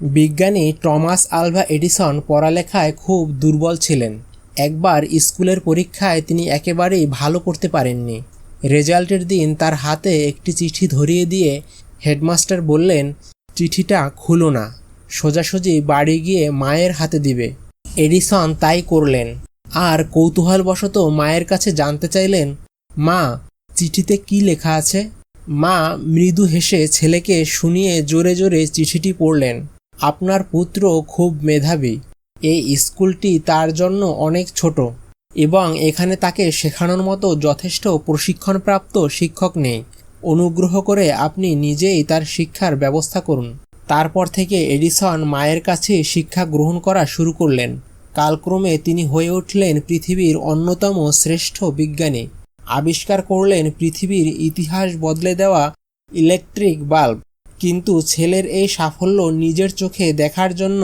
বিজ্ঞানী Thomas Alva Edison পড়ালেখায় খুব দুর্বল ছিলেন। একবার স্কুলের পরীক্ষায় তিনি একেবারেই ভালো করতে পারেননি। রেজাল্টের দিন তার হাতে একটি চিঠি ধরিয়ে দিয়ে হেডমাস্টার বললেন, চিঠিটা খুলো না, সোজাসুজি বাড়ি গিয়ে মায়ের হাতে দিবে। এডিসন তাই করলেন। আর কৌতূহলবশত মায়ের কাছে জানতে চাইলেন, মা, চিঠিতে কি লেখা আছে? মা মৃদু হেসে ছেলেকে শুনিয়ে জোরে জোরে চিঠিটি পড়লেন। আপনার পুত্র খুব মেধাবী। এই স্কুলটি তার জন্য অনেক ছোট এবং এখানে তাকে শেখানোর মতো যথেষ্ট প্রশিক্ষণপ্রাপ্ত শিক্ষক নেই। অনুগ্রহ করে আপনি নিজেই তার শিক্ষার ব্যবস্থা করুন। তারপর থেকে এডিসন মায়ের কাছে শিক্ষা গ্রহণ করা শুরু করলেন। কালক্রমে তিনি হয়ে উঠলেন পৃথিবীর অন্যতম শ্রেষ্ঠ বিজ্ঞানী। আবিষ্কার করলেন পৃথিবীর ইতিহাস বদলে দেওয়া ইলেকট্রিক বাল্ব। কিন্তু ছেলের এই সাফল্য নিজের চোখে দেখার জন্য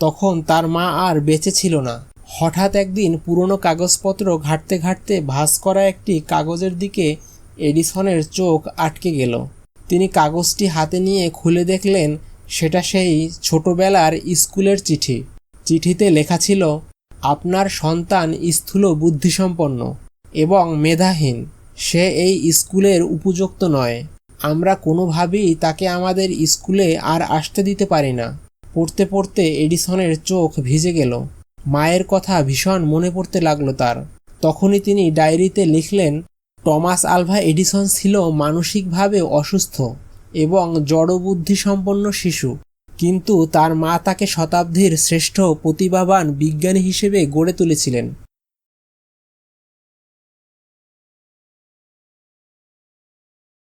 তখন তার মা আর বেঁচে ছিল না। হঠাৎ একদিন পুরনো কাগজপত্র ঘাঁটতে ঘাঁটতে ভাঁজ করা একটি কাগজের দিকে এডিসনের চোখ আটকে গেল। তিনি কাগজটি হাতে নিয়ে খুলে দেখলেন, সেটা সেই ছোটবেলার স্কুলের চিঠি। চিঠিতে লেখা ছিল, আপনার সন্তান স্থূল বুদ্ধিসম্পন্ন এবং মেধাহীন। সে এই স্কুলের উপযুক্ত নয়। আমরা কোনোভাবেই তাকে আমাদের স্কুলে আর আসতে দিতে পারি না। পড়তে পড়তে এডিসনের চোখ ভিজে গেল। মায়ের কথা ভীষণ মনে পড়তে লাগল তার। তখনই তিনি ডায়েরিতে লিখলেন, টমাস আলভা এডিসন ছিল মানসিকভাবে অসুস্থ এবং জড়বুদ্ধিসম্পন্ন শিশু, কিন্তু তার মা তাকে শতাব্দীর শ্রেষ্ঠ প্রতিভাবান বিজ্ঞানী হিসেবে গড়ে তুলেছিলেন।